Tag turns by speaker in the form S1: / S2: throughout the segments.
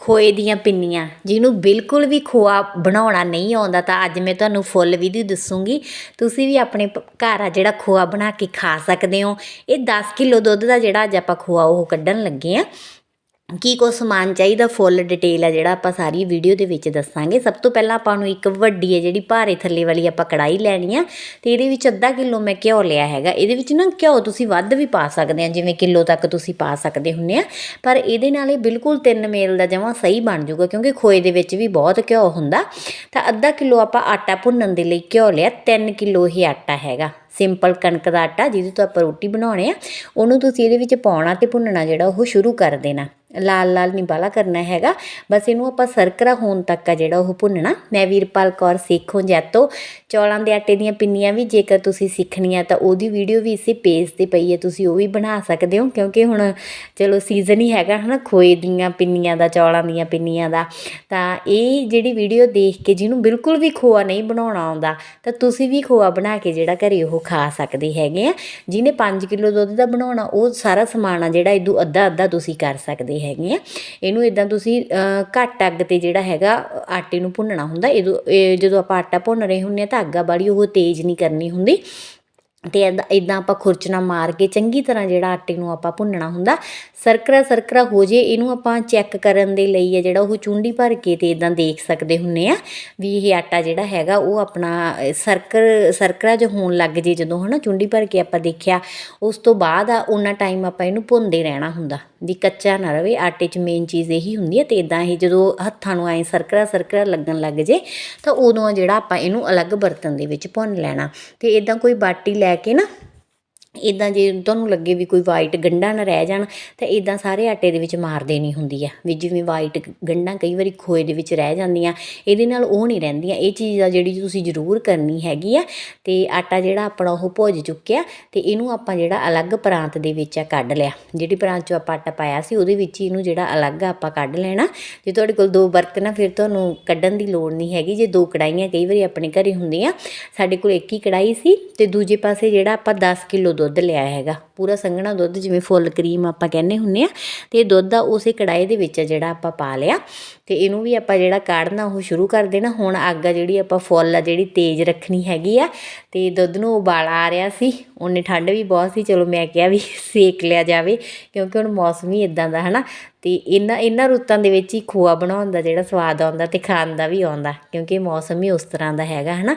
S1: ਖੋਏ ਦੀਆਂ ਪਿੰਨੀਆਂ, ਜਿਹਨੂੰ ਬਿਲਕੁਲ ਵੀ ਖੋਆ ਬਣਾਉਣਾ ਨਹੀਂ ਆਉਂਦਾ, ਤਾਂ ਅੱਜ ਮੈਂ ਤੁਹਾਨੂੰ ਫੁੱਲ ਵਿਧੀ ਦੱਸੂਗੀ। ਤੁਸੀਂ ਵੀ ਆਪਣੇ ਘਰ ਆ ਜਿਹੜਾ ਖੋਆ ਬਣਾ ਕੇ ਖਾ ਸਕਦੇ ਹੋ। ਇਹ 10 ਕਿਲੋ ਦੁੱਧ ਦਾ ਜਿਹੜਾ ਅੱਜ ਆਪਾਂ ਖੋਆ ਉਹ ਕੱਢਣ ਲੱਗੇ ਆ। ਕੀ ਕੋ ਸਮਾਨ ਚਾਹੀਦਾ ਫੁੱਲ ਡਿਟੇਲ ਆ ਜਿਹੜਾ ਆਪਾਂ ਸਾਰੀ ਵੀਡੀਓ ਦੇ ਵਿੱਚ ਦੱਸਾਂਗੇ। ਸਭ ਤੋਂ ਪਹਿਲਾਂ ਆਪਾਂ ਨੂੰ ਇੱਕ ਵੱਡੀ ਹੈ ਜਿਹੜੀ ਭਾਰੇ ਥੱਲੇ ਵਾਲੀ ਆਪਾਂ ਕੜਾਈ ਲੈਣੀ ਆ ਤੇ ਇਹਦੇ ਵਿੱਚ ਅੱਧਾ ਕਿਲੋ ਮੈਂ ਘਿਓ ਲਿਆ ਹੈਗਾ। ਇਹਦੇ ਵਿੱਚ ਨਾ ਘਿਓ ਤੁਸੀਂ ਵੱਧ ਵੀ ਪਾ ਸਕਦੇ ਆ, ਜਿਵੇਂ ਕਿਲੋ ਤੱਕ ਤੁਸੀਂ ਪਾ ਸਕਦੇ ਹੁੰਨੇ ਆ। ਪਰ ਇਹਦੇ ਨਾਲ ਇਹ ਬਿਲਕੁਲ 3 ਮੇਲ ਦਾ ਜਮਾ ਸਹੀ ਬਣ ਜਾਊਗਾ, ਕਿਉਂਕਿ ਖੋਏ ਦੇ ਵਿੱਚ ਵੀ ਬਹੁਤ ਘਿਓ ਹੁੰਦਾ। ਤਾਂ ਅੱਧਾ ਕਿਲੋ ਆਪਾਂ ਆਟਾ ਭੁੰਨਣ ਦੇ ਲਈ ਘਿਓ ਲਿਆ 3 ਕਿਲੋ ਹੀ ਆਟਾ ਹੈਗਾ। ਸਿੰਪਲ ਕਣਕ ਦਾ ਆਟਾ ਜਿਹਦੇ ਤੋਂ ਆਪਾਂ ਰੋਟੀ ਬਣਾਉਣੇ ਆ, ਉਹਨੂੰ ਤੁਸੀਂ ਇਹਦੇ ਵਿੱਚ ਪਾਉਣਾ ਤੇ ਭੁੰਨਣਾ ਜਿਹੜਾ ਉਹ ਸ਼ੁਰੂ ਕਰ ਦੇਣਾ। ਲਾਲ ਲਾਲ ਨਹੀਂ ਬਾਲਾ ਕਰਨਾ ਹੈਗਾ। ਬਸ ਇਹਨੂੰ ਆਪਾਂ ਸਰਕਰਾ ਹੋਣ ਤੱਕ ਆ ਜਿਹੜਾ ਉਹ ਭੁੰਨਣਾ। ਮੈਂ ਵੀਰਪਾਲ ਕੌਰ ਸੇਖੋਂ ਜੈਤੋ। ਚੌਲਾਂ ਦੇ ਆਟੇ ਦੀਆਂ ਪਿੰਨੀਆਂ ਵੀ ਜੇਕਰ ਤੁਸੀਂ ਸਿੱਖਣੀਆਂ ਤਾਂ ਉਹਦੀ ਵੀਡੀਓ ਵੀ ਇਸੇ ਪੇਜ ਤੇ ਪਈ ਹੈ। ਤੁਸੀਂ ਉਹ ਵੀ ਬਣਾ ਸਕਦੇ ਹੋ, ਕਿਉਂਕਿ ਹੁਣ ਚਲੋ ਸੀਜ਼ਨ ਹੀ ਹੈਗਾ ਹਨਾ, ਖੋਏ ਦੀਆਂ ਪਿੰਨੀਆਂ ਦਾ, ਚੌਲਾਂ ਦੀਆਂ ਪਿੰਨੀਆਂ ਦਾ। ਤਾਂ ਇਹ ਜਿਹੜੀ ਵੀਡੀਓ ਦੇਖ ਕੇ ਜਿਹਨੂੰ ਬਿਲਕੁਲ ਵੀ ਖੋਆ ਨਹੀਂ ਬਣਾਉਣਾ ਆਉਂਦਾ, ਤਾਂ ਤੁਸੀਂ ਵੀ ਖੋਆ ਬਣਾ ਕੇ ਜਿਹੜਾ ਘਰੇ ਉਹ ਖਾ ਸਕਦੇ ਹੈਗੇ ਆ। ਜਿਹਨੇ 5 ਕਿਲੋ ਦੁੱਧ ਦਾ ਬਣਾਉਣਾ, ਉਹ ਸਾਰਾ ਸਮਾਨ ਆ ਜਿਹੜਾ ਇਦੋਂ ਅੱਧਾ ਅੱਧਾ ਤੁਸੀਂ ਕਰ ਸਕਦੇ ਹੈਗੇ ਆ ਇਹਨੂੰ ਇਦਾਂ ਤੁਸੀਂ ਘੱਟ ਅੱਗ ਤੇ ਜਿਹੜਾ ਹੈਗਾ, ਆਟੇ ਨੂੰ ਭੁੰਨਣਾ ਹੁੰਦਾ। ਇਹ ਜਦੋਂ ਆਪਾਂ ਆਟਾ ਭੁੰਨ ਰਹੇ ਹੁੰਨੇ ਆ ਤਾਂ ਅੱਗਾ ਬਾੜੀ ਉਹ ਤੇਜ਼ ਨਹੀਂ ਕਰਨੀ ਹੁੰਦੀ। ਤੇ ਇਦਾਂ ਇਦਾਂ ਆਪਾਂ ਖੁਰਚਣਾ ਮਾਰ ਕੇ ਚੰਗੀ ਤਰ੍ਹਾਂ ਜਿਹੜਾ ਆਟੇ ਨੂੰ ਆਪਾਂ ਭੁੰਨਣਾ ਹੁੰਦਾ। ਸਰਕਰਾ ਸਰਕਰਾ ਹੋ ਜੇ, ਇਹਨੂੰ ਆਪਾਂ ਚੈੱਕ ਕਰਨ ਦੇ ਲਈ ਆ ਜਿਹੜਾ ਉਹ ਚੁੰਡੀ ਭਰ ਕੇ ਤੇ ਇਦਾਂ ਦੇਖ ਸਕਦੇ ਹੁੰਨੇ ਆ ਵੀ ਇਹ ਆਟਾ ਜਿਹੜਾ ਹੈਗਾ ਉਹ ਆਪਣਾ, ਸਰਕਰ, ਸਰਕਰਾ ਜੋ ਹੋਣ ਲੱਗ ਜੇ ਜਦੋਂ ਹਨਾ ਚੁੰਡੀ ਭਰ ਕੇ ਆਪਾਂ ਦੇਖਿਆ। ਉਸ ਤੋਂ ਬਾਅਦ ਆ ਉਹਨਾਂ ਟਾਈਮ ਆਪਾਂ ਇਹਨੂੰ ਭੁੰਨਦੇ ਰਹਿਣਾ ਹੁੰਦਾ। ਵੀ ਕੱਚਾ ਨਾ ਰਵੇ, ਆਟੇ 'ਚ ਮੇਨ ਚੀਜ਼ ਇਹੀ ਹੁੰਦੀ ਹੈ ਤੇ ਇਦਾਂ ਇਹ ਜਦੋਂ ਹੱਥਾਂ ਨੂੰ ਐ ਸਰਕਰਾ ਸਰਕਰਾ ਲੱਗਣ ਲੱਗ ਜੇ, ਤਾਂ ਉਦੋਂ ਆ ਜਿਹੜਾ ਆਪਾਂ ਇਹਨੂੰ ਅਲੱਗ ਬਰਤਨ ਦੇ ਵਿੱਚ ਭੁੰਨ ਲੈਣਾ। ਤੇ ਇਦਾਂ ਕੋਈ ਬਾਟੀ ਲੈ ਕੇ ਨਾ ਇੱਦਾਂ ਜੇ ਤੁਹਾਨੂੰ ਲੱਗੇ ਵੀ ਕੋਈ ਵਾਈਟ ਗੰਢਾਂ ਨਾ ਰਹਿ ਜਾਣ, ਤਾਂ ਇੱਦਾਂ ਸਾਰੇ ਆਟੇ ਦੇ ਵਿੱਚ ਮਾਰ ਦੇਣੀ ਹੁੰਦੀ ਆ, ਵੀ ਜਿਵੇਂ ਵਾਈਟ ਗੰਢਾਂ ਕਈ ਵਾਰੀ ਖੋਏ ਦੇ ਵਿੱਚ ਰਹਿ ਜਾਂਦੀਆਂ, ਇਹਦੇ ਨਾਲ ਉਹ ਨਹੀਂ ਰਹਿੰਦੀਆਂ, ਇਹ ਚੀਜ਼ ਆ ਜਿਹੜੀ ਤੁਸੀਂ ਜ਼ਰੂਰ ਕਰਨੀ ਹੈਗੀ ਆ, ਤੇ ਆਟਾ ਜਿਹੜਾ ਆਪਣਾ ਉਹ ਭੁੱਜ ਚੁੱਕਿਆ, ਤੇ ਇਹਨੂੰ ਆਪਾਂ ਜਿਹੜਾ ਅਲੱਗ ਪ੍ਰਾਂਤ ਦੇ ਵਿੱਚ ਆ ਕੱਢ ਲਿਆ, ਜਿਹੜੀ ਪ੍ਰਾਂਤ ਚੋਂ ਆਪਾਂ ਆਟਾ ਪਾਇਆ ਸੀ, ਉਹਦੇ ਵਿੱਚ ਹੀ ਇਹਨੂੰ ਜਿਹੜਾ ਅਲੱਗ ਆਪਾਂ ਕੱਢ ਲੈਣਾ, ਜੇ ਤੁਹਾਡੇ ਕੋਲ ਦੋ ਬਰਤਨ ਆ ਫਿਰ ਤੁਹਾਨੂੰ ਕੱਢਣ ਦੀ ਲੋੜ ਨਹੀਂ ਹੈਗੀ, ਜੇ ਦੋ ਕੜਾਈਆਂ ਕਈ ਵਾਰੀ ਆਪਣੇ ਘਰੇ ਹੁੰਦੀਆਂ, ਸਾਡੇ ਕੋਲ ਇੱਕ ਹੀ ਕੜਾਈ ਸੀ, ਤੇ ਦੂਜੇ ਪਾਸੇ ਜਿਹੜਾ ਆਪਾਂ 10 ਕਿਲੋ ਦੁੱਧ ਲਿਆ ਹੈਗਾ। ਪੂਰਾ ਸੰਘਣਾ ਦੁੱਧ ਜਿਵੇਂ ਫੁੱਲ, ਕਰੀਮ ਆਪਾਂ ਕਹਿੰਦੇ ਹੁੰਨੇ ਆ ਤੇ ਇਹ ਦੁੱਧ ਆ ਉਸੇ ਕੜਾਈ ਦੇ ਵਿੱਚ ਜਿਹੜਾ ਆਪਾਂ ਪਾ ਲਿਆ। ਤੇ ਇਹਨੂੰ ਵੀ ਆਪਾਂ ਜਿਹੜਾ ਕਾੜਨਾ ਉਹ ਸ਼ੁਰੂ ਕਰ ਦੇਣਾ। ਹੁਣ ਅੱਗ ਆ ਜਿਹੜੀ ਆਪਾਂ ਫੁੱਲ ਆ ਜਿਹੜੀ ਤੇਜ਼ ਰੱਖਣੀ ਹੈਗੀ ਆ। ਤੇ ਦੁੱਧ ਨੂੰ ਉਬਾਲ ਆ ਰਿਹਾ ਸੀ। ਉਹਨੇ ਠੰਡ ਵੀ ਬਹੁਤ ਸੀ। ਚਲੋ ਮੈਂ ਕਿਹਾ ਵੀ ਸੇਕ ਲਿਆ ਜਾਵੇ। ਕਿਉਂਕਿ ਹੁਣ ਮੌਸਮ ਹੀ ਇਦਾਂ ਦਾ ਹਨਾ। ਤੇ ਇਹਨਾਂ ਇਹਨਾਂ ਰੁੱਤਾਂ ਦੇ ਵਿੱਚ ਹੀ ਖੋਆ ਬਣਾਉਣ ਦਾ ਜਿਹੜਾ ਸਵਾਦ ਆਉਂਦਾ ਤੇ ਖਾਣ ਦਾ ਵੀ ਆਉਂਦਾ। ਕਿਉਂਕਿ ਮੌਸਮ ਹੀ ਉਸ ਤਰ੍ਹਾਂ ਦਾ ਹੈਗਾ ਹਨਾ।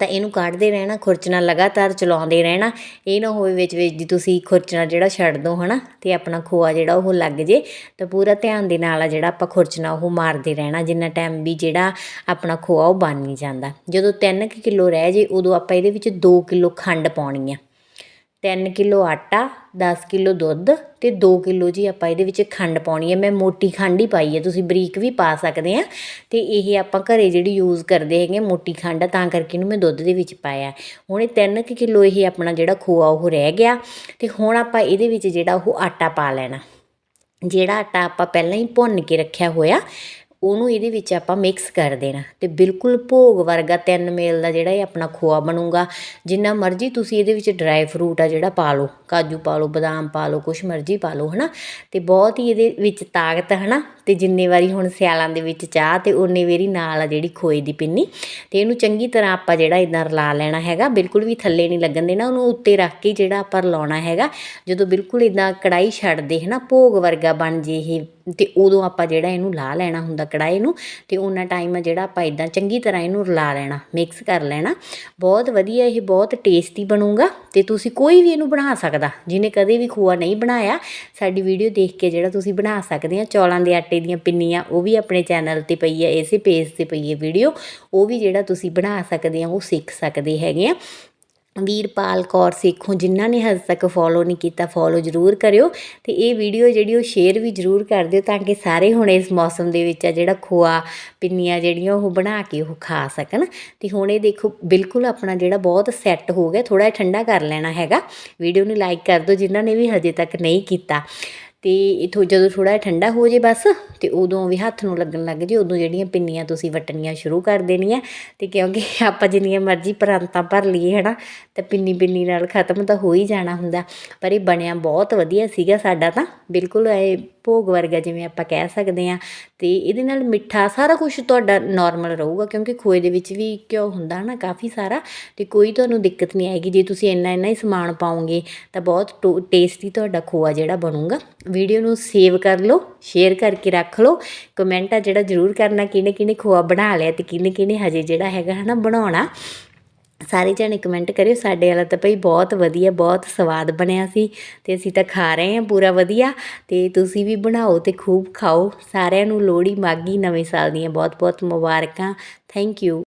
S1: ਤਾਂ ਇਹਨੂੰ ਕੱਢਦੇ ਰਹਿਣਾ, ਖੁਰਚਣਾ ਲਗਾਤਾਰ ਚਲਾਉਂਦੇ ਰਹਿਣਾ। ਇਹ ਨਾ ਹੋਵੇ ਵਿੱਚ ਵਿੱਚ ਦੀ ਤੁਸੀਂ ਖੁਰਚਣਾ ਜਿਹੜਾ ਛੱਡ ਦੋ, ਹਨਾ? ਤੇ ਆਪਣਾ ਖੋਆ ਜਿਹੜਾ ਉਹ ਲੱਗ ਜੇ। ਤਾਂ ਪੂਰਾ ਧਿਆਨ ਦੇ ਨਾਲ ਆ ਜਿਹੜਾ ਆਪਾਂ ਖੁਰਚਣਾ ਉਹ ਮਾਰਦੇ ਰਹਿਣਾ। ਜਿੰਨਾ ਟਾਈਮ ਵੀ ਜਿਹੜਾ ਆਪਣਾ ਖੋਆ ਉਹ ਬਣ ਨਹੀਂ ਜਾਂਦਾ। ਜਦੋਂ 3 ਕਿਲੋ ਰਹਿ ਜੇ, ਉਦੋਂ ਆਪਾਂ ਇਹਦੇ ਵਿੱਚ 2 ਕਿਲੋ ਖੰਡ ਪਾਉਣੀ ਆ। ਤਿੰਨ ਕਿਲੋ ਆਟਾ 10 ਕਿਲੋ ਦੁੱਧ ਤੇ 2 ਕਿਲੋ ਜੀ ਆਪਾਂ ਇਹਦੇ ਵਿੱਚ ਖੰਡ ਪਾਉਣੀ ਹੈ। ਮੈਂ ਮੋਟੀ ਖੰਡ ਹੀ ਪਾਈ ਹੈ, ਤੁਸੀਂ ਬਰੀਕ ਵੀ ਪਾ ਸਕਦੇ ਆ। ਤੇ ਇਹ ਆਪਾਂ ਘਰੇ ਜਿਹੜੀ ਯੂਜ਼ ਕਰਦੇ ਹੈਗੇ ਮੋਟੀ ਖੰਡ ਤਾਂ ਕਰਕੇ ਇਹਨੂੰ ਮੈਂ ਦੁੱਧ ਦੇ ਵਿੱਚ ਪਾਇਆ। ਹੁਣ ਇਹ 3 ਕਿਲੋ ਇਹ ਆਪਣਾ ਜਿਹੜਾ ਖੋਆ ਉਹ ਰਹਿ ਗਿਆ। ਤੇ ਹੁਣ ਆਪਾਂ ਇਹਦੇ ਵਿੱਚ ਜਿਹੜਾ ਉਹ ਆਟਾ ਪਾ ਲੈਣਾ। ਜਿਹੜਾ ਆਟਾ ਆਪਾਂ ਪਹਿਲਾਂ ਹੀ ਭੁੰਨ ਕੇ ਰੱਖਿਆ ਹੋਇਆ ਉਹਨੂੰ ਇਹਦੇ ਵਿੱਚ ਆਪਾਂ ਮਿਕਸ ਕਰ ਦੇਣਾ ਤੇ ਬਿਲਕੁਲ ਭੋਗ ਵਰਗਾ ਤਿੰਨ ਮੇਲ ਦਾ ਜਿਹੜਾ ਇਹ ਆਪਣਾ ਖੋਆ ਬਣੂਗਾ। ਜਿੰਨਾ ਮਰਜ਼ੀ ਤੁਸੀਂ ਇਹਦੇ ਵਿੱਚ ਡਰਾਈ ਫਰੂਟ ਆ ਜਿਹੜਾ ਪਾ ਲਓ, ਕਾਜੂ ਪਾ ਲਓ, ਬਦਾਮ ਪਾ ਲਓ, ਕੁਛ ਮਰਜ਼ੀ ਪਾ ਲਓ, ਹਨਾ? ਤੇ ਬਹੁਤ ਹੀ ਇਹਦੇ ਵਿੱਚ ਤਾਕਤ ਹਨਾ? ਤੇ ਜਿੰਨੇ ਵਾਰੀ ਹੁਣ ਸਿਆਲਾਂ ਦੇ ਵਿੱਚ ਚਾਹ ਤੇ ਉਨੇ ਵਾਰੀ ਨਾਲ ਆ ਜਿਹੜੀ ਖੋਏ ਦੀ ਪਿੰਨੀ। ਤੇ ਇਹਨੂੰ ਚੰਗੀ ਤਰ੍ਹਾਂ ਆਪਾਂ ਜਿਹੜਾ ਇਦਾਂ ਰਲਾ ਲੈਣਾ ਹੈਗਾ, ਬਿਲਕੁਲ ਵੀ ਥੱਲੇ ਨਹੀਂ ਲੱਗਣ ਦੇਣਾ, ਉਹਨੂੰ ਉੱਤੇ ਰੱਖ ਕੇ ਜਿਹੜਾ ਆਪਾਂ ਰਲਾਉਣਾ ਹੈਗਾ, ਜਦੋਂ ਬਿਲਕੁਲ ਇਦਾਂ ਕੜਾਈ ਛੱਡਦੇ ਹਨਾ, ਭੋਗ ਵਰਗਾ ਬਣ ਜੇ ਇਹ, ਤੇ ਉਦੋਂ ਆਪਾਂ ਜਿਹੜਾ ਇਹਨੂੰ ਲਾ ਲੈਣਾ ਹੁੰਦਾ ਕੜਾਈ ਨੂੰ, ਤੇ ਉਹਨਾਂ ਟਾਈਮ ਜਿਹੜਾ ਆਪਾਂ ਇਦਾਂ ਚੰਗੀ ਤਰ੍ਹਾਂ ਇਹਨੂੰ ਰਲਾ ਲੈਣਾ ਮਿਕਸ ਕਰ ਲੈਣਾ। ਬਹੁਤ ਵਧੀਆ ਇਹ ਬਹੁਤ ਟੇਸਟੀ ਬਣੂਗਾ, ਤੇ ਤੁਸੀਂ ਕੋਈ ਵੀ ਇਹਨੂੰ ਬਣਾ ਸਕਦਾ, ਜਿਹਨੇ ਕਦੇ ਵੀ ਖੋਆ ਨਹੀਂ ਬਣਾਇਆ, ਸਾਡੀ ਵੀਡੀਓ ਦੇਖ ਕੇ ਜਿਹੜਾ ਤੁਸੀਂ ਬਣਾ ਸਕਦੇ ਆ ਚੌਲਾਂ ਦੇ ਆਟੇ ਦੀਆਂ ਪਿੰਨੀਆਂ, ਉਹ ਵੀ ਆਪਣੇ ਚੈਨਲ ਤੇ ਪਈ ਹੈ, ਇਸੇ ਪੇਜ ਤੇ ਪਈ ਹੈ ਵੀਡੀਓ ਉਹ ਵੀ ਜਿਹੜਾ ਤੁਸੀਂ ਬਣਾ ਸਕਦੇ ਆ ਉਹ ਸਿੱਖ ਸਕਦੇ ਹੈਗੇ ਆ। ਵੀਰਪਾਲ ਕੌਰ ਸੇਖੋਂ, ਜਿਨ੍ਹਾਂ ਨੇ ਹਜੇ ਤੱਕ ਫੋਲੋ ਨਹੀਂ ਕੀਤਾ ਫੋਲੋ ਜ਼ਰੂਰ ਕਰਿਓ ਤੇ ਇਹ ਵੀਡੀਓ ਜਿਹੜੀ ਉਹ ਸ਼ੇਅਰ ਵੀ ਜ਼ਰੂਰ ਕਰ ਦਿਓ ਤਾਂ ਕਿ ਸਾਰੇ ਹੁਣ ਇਸ ਮੌਸਮ ਦੇ ਵਿੱਚ ਆ ਜਿਹੜਾ ਖੋਆ, ਪਿੰਨੀਆਂ ਜਿਹੜੀਆਂ ਉਹ ਬਣਾ ਕੇ ਉਹ ਖਾ ਸਕਣ। ਤੇ ਹੁਣ ਇਹ ਦੇਖੋ, ਬਿਲਕੁਲ ਆਪਣਾ ਜਿਹੜਾ ਬਹੁਤ ਸੈੱਟ ਹੋ ਗਿਆ ਥੋੜਾ ਜਿਹਾ ਠੰਡਾ ਕਰ ਲੈਣਾ ਹੈਗਾ। ਵੀਡੀਓ ਨੂੰ ਲਾਈਕ ਕਰ ਦਿਓ, ਜਿਨ੍ਹਾਂ ਨੇ ਵੀ ਹਜੇ ਤੱਕ ਨਹੀਂ ਕੀਤਾ। ਤੇ ਇਥੋਂ ਜਦੋਂ ਥੋੜਾ ਜਿਹਾ ਠੰਡਾ ਹੋ ਜੇ ਬਸ, ਤੇ ਉਦੋਂ ਵੀ ਹੱਥ ਨੂੰ ਲੱਗਣ ਲੱਗ ਜੇ, ਉਦੋਂ ਜਿਹੜੀਆਂ ਪਿੰਨੀਆਂ ਤੁਸੀਂ ਵਟਣੀਆਂ ਸ਼ੁਰੂ ਕਰ ਦੇਣੀਆਂ। ਤੇ ਕਿਉਂਕਿ ਆਪਾਂ ਜਿੰਨੀਆਂ ਮਰਜ਼ੀ ਪਰਾਂਤਾਂ ਭਰ ਲਈਏ, ਹਨਾ, ਤਾਂ ਪਿੰਨੀ ਪਿੰਨੀ ਨਾਲ ਖਤਮ ਤਾਂ ਹੋ ਹੀ ਜਾਣਾ ਹੁੰਦਾ। ਪਰ ਇਹ ਬਣਿਆ ਬਹੁਤ ਵਧੀਆ ਸੀਗਾ ਸਾਡਾ ਤਾਂ, ਬਿਲਕੁਲ ਇਹ ਭੋਗ ਵਰਗਾ ਜਿਵੇਂ ਆਪਾਂ ਕਹਿ ਸਕਦੇ ਹਾਂ, ਤੇ ਇਹਦੇ ਨਾਲ ਮਿੱਠਾ ਸਾਰਾ ਕੁਝ ਤੁਹਾਡਾ ਨਾਰਮਲ ਰਹੂਗਾ, ਕਿਉਂਕਿ ਖੋਏ ਦੇ ਵਿੱਚ ਵੀ ਘਿਓ ਹੁੰਦਾ ਨਾ ਕਾਫੀ ਸਾਰਾ, ਤੇ ਕੋਈ ਤੁਹਾਨੂੰ ਦਿੱਕਤ ਨਹੀਂ ਆਏਗੀ, ਜੇ ਤੁਸੀਂ ਇੰਨਾ ਇੰਨਾ ਹੀ ਸਮਾਨ ਪਾਓਗੇ, ਤਾਂ ਬਹੁਤ ਟੇਸਟੀ ਤੁਹਾਡਾ ਖੋਆ ਜਿਹੜਾ ਬਣੂਗਾ। ਵੀਡੀਓ ਨੂੰ ਸੇਵ ਕਰ ਲਓ ਸ਼ੇਅਰ ਕਰਕੇ ਰੱਖ ਲਓ ਕਮੈਂਟ ਆ ਜਿਹੜਾ ਜ਼ਰੂਰ ਕਰਨਾ, ਕਿਹਨੇ ਕਿਹਨੇ ਖੋਆ ਬਣਾ ਲਿਆ ਤੇ ਕਿਹਨੇ ਕਿਹਨੇ ਹਜੇ ਜਿਹੜਾ ਹੈਗਾ ਹਨਾ ਬਣਾਉਣਾ। ਸਾਰੇ ਜਣੇ ਕਮੈਂਟ ਕਰਿਓ, ਸਾਡੇ ਵਾਲਾ ਤਾਂ ਭਈ ਬਹੁਤ ਵਧੀਆ, ਬਹੁਤ ਸਵਾਦ ਬਣਿਆ ਸੀ ਤੇ ਅਸੀਂ ਤਾਂ ਖਾ ਰਹੇ ਹਾਂ ਪੂਰਾ ਵਧੀਆ ਤੇ ਤੁਸੀਂ ਵੀ ਬਣਾਓ ਤੇ ਖੂਬ ਖਾਓ। ਸਾਰਿਆਂ ਨੂੰ ਲੋਹੜੀ ਮਾਗੀ ਨਵੇਂ ਸਾਲ ਦੀਆਂ ਬਹੁਤ ਬਹੁਤ ਮੁਬਾਰਕਾਂ। Thank you